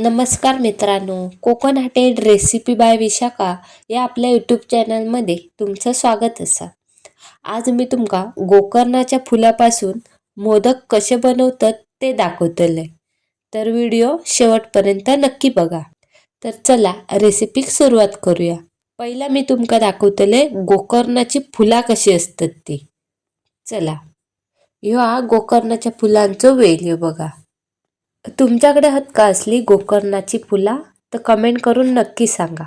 नमस्कार मित्रांनो Konkan hotel recipe by Vishakha या आपल्या यूट्यूब चॅनलमध्ये तुमचं स्वागत असा. आज मी तुमका गोकर्णाच्या फुलापासून मोदक कसे बनवतात ते दाखवतले. तर व्हिडिओ शेवटपर्यंत नक्की बघा. तर चला रेसिपीक सुरुवात करूया. पहिला मी तुमका दाखवतले गोकर्णाची फुला कशी असतात ती. चला. ह्यो हा गोकर्णाच्या फुलांचो वेल बघा. तुमच्याकडे हत का असली गोकर्णाची फुला तर कमेंट करून नक्की सांगा.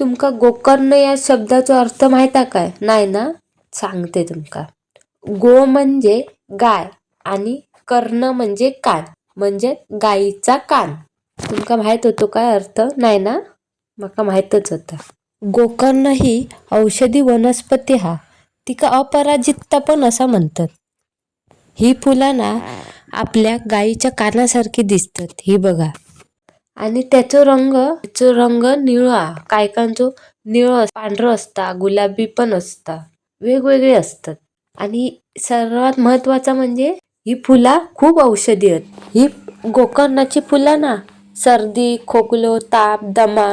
तुमका गोकर्ण या शब्दाचो अर्थ माहीत काय? नाही ना? सांगते तुमका. गो म्हणजे गाय आणि कर्ण म्हणजे कान म्हणजे गायीचा कान. तुमका माहीत होतो काय अर्थ? नाही ना? माका माहीतच होता. गोकर्ण ही औषधी वनस्पती हा. तिका अपराजितता पण असा म्हणतात. ही फुलं ना आपल्या गाईच्या कानासारखी दिसतात. ही बघा. आणि त्याचो रंग त्याचो रंग निळा. कायकांचो निळो पांढरो असता गुलाबी पण असता. वेगवेगळे असतात. आणि सर्वात महत्वाचं म्हणजे ही फुला खूप औषधी आहेत. ही गोकर्णाची फुलं ना सर्दी खोकलो ताप दमा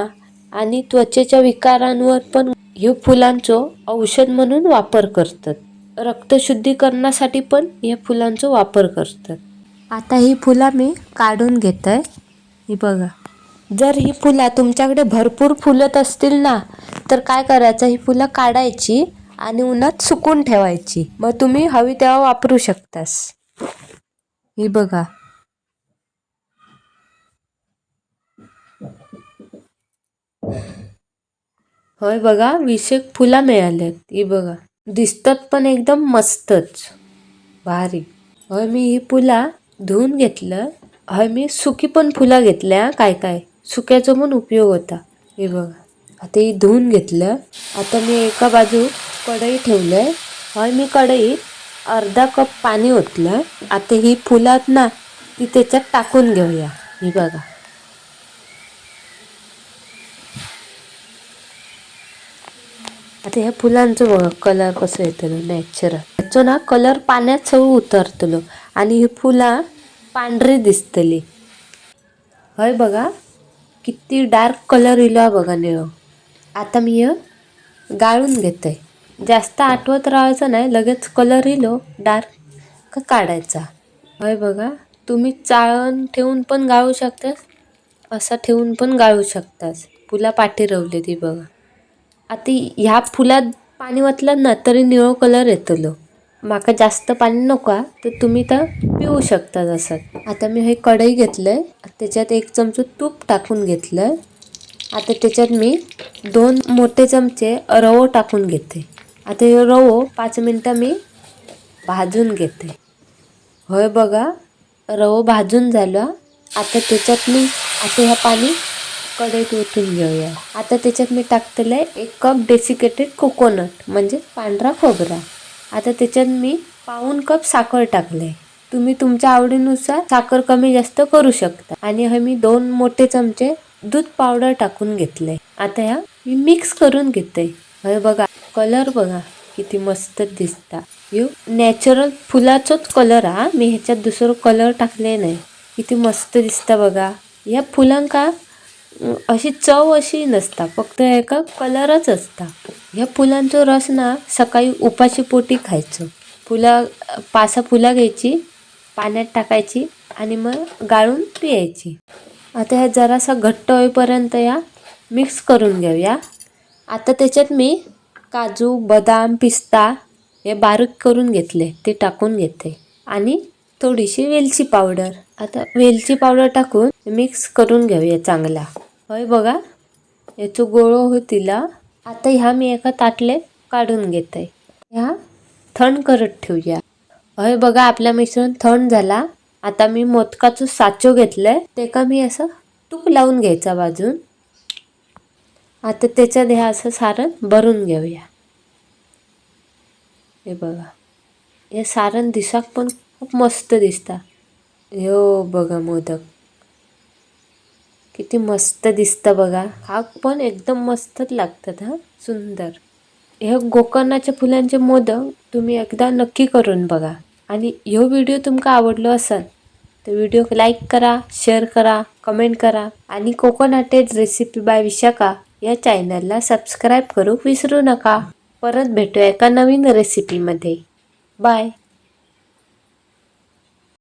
आणि त्वचेच्या विकारांवर पण ही फुलांचो औषध म्हणून वापर करतात. रक्तशुद्धीकरणासाठी पण या फुलांचो वापर करतात. आता ही फुलं मी काढून घेत आहे ही बघा. जर ही फुलं तुमच्याकडे भरपूर फुलत असतील ना तर काय करायचं? ही फुलं काढायची आणि उन्हात सुकून ठेवायची. मग तुम्ही हवी तेव्हा वापरू शकतास. ही बघा. होय बघा विशेक फुला मिळाल्यात. ही बघा. दिसतात पण एकदम मस्तच. भारी. होय मी ही फुला धुवून घेतलं. हय मी सुकी पण फुलं घेतल्या. काय काय? सुक्याचा पण उपयोग होता. हे बघा. आता ही धुवून घेतलं. आता मी एका बाजू कढई ठेवलंय. हय मी कढईत अर्धा कप पाणी ओतलं. आता ही फुलात ना ती त्याच्यात टाकून घेऊया. ही बघा. आता ह्या फुलांचं बघा कलर कसं येतलो नॅचरल ह्याचो ना कलर पाण्यात सगळं उतरतलो. आणि ही फुलां पांढरी दिसतली. हय बघा किती डार्क कलर इलो बघा निळो. आता मी हे गाळून घेते. जास्त आठवत राहायचं नाही लगेच कलर इलो डार्क का काढायचा. हय बघा तुम्ही चाळण ठेवून पण गाळू शकतास असा ठेवून पण गाळू शकतास. फुला पाठी रवली ती बघा. आता ह्या फुलात पाणी वतलं ना तरी निळो कलर येतलो माका जास्त पाणी नको तर तुम्ही तर पिऊ शकता जसं आता मी हे कढई घेतलंय त्याच्यात एक चमचो तूप टाकून घेतलं आता त्याच्यात मी दोन मोठे चमचे रवो टाकून घेते. आता हे रवो पाच मिनटं मी भाजून घेते. होय बघा रवो भाजून झाला. आता त्याच्यात मी आता ह्या पाणी कढईत ओतून घेऊया. आता त्याच्यात मी टाकतेलं एक कप डेसिकेटेड कोकोनट म्हणजे पांढरा खोबरा. आता त्याच्यात मी पाऊन कप साखर टाकले तुम्ही तुमच्या आवडीनुसार साखर कमी जास्त करू शकता. आणि हे मी दोन मोठे चमचे दूध पावडर टाकून घेतले आता ह्या मी मिक्स करून घेते हे बघा कलर बघा किती मस्त दिसता. यो नॅचरल फुलाचोच कलर हा. मी ह्याच्यात दुसरं कलर टाकले नाही. किती मस्त दिसता बघा. या फुलांका अशी चव अशी नसता. फक्त एका कलरच असता. ह्या फुलांचो रस ना सकाळी उपाशी पोटी खायचो. फुला पासा फुला घ्यायची पाण्यात टाकायची आणि मग गाळून पियायची. आता ह्या जरासा घट्ट होईपर्यंत या मिक्स करून घेऊया. आता त्याच्यात मी काजू बदाम पिस्ता हे बारीक करून घेतले. ते टाकून घेते. आणि थोडीशी वेलची पावडर. आता वेलची पावडर टाकून मिक्स करून घेऊया चांगला. होय बघा याचं गोळो होतीला आता ह्या मी एका ताटले काढून घेते. ह्या थंड करत ठेवूया. हय बघा आपला मिश्रण थंड झाला. आता मी मोदकाचं साचो घेतलंय. ते का मी असं तूप लावून घ्यायचा बाजून आता त्याच्यात ह्या असं सारण भरून घेऊया. हे बघा हे सारण दिसाक पण खूप मस्त दिसता. हो बघा मोदक. किती मस्त दिसतं बघा. हा पण एकदम मस्तच लागतात हा. सुंदर. हे गोकर्णाच्या फुलांचे मोदक तुम्ही एकदा नक्की करून बघा. आणि ह्यो व्हिडिओ तुमका आवडलो असाल तर व्हिडिओ लाईक करा शेअर करा कमेंट करा. आणि कोकोनटेड रेसिपी बाय विशाखा या चॅनलला सबस्क्राईब करू विसरू नका. परत भेटूया एका नवीन रेसिपीमध्ये. बाय.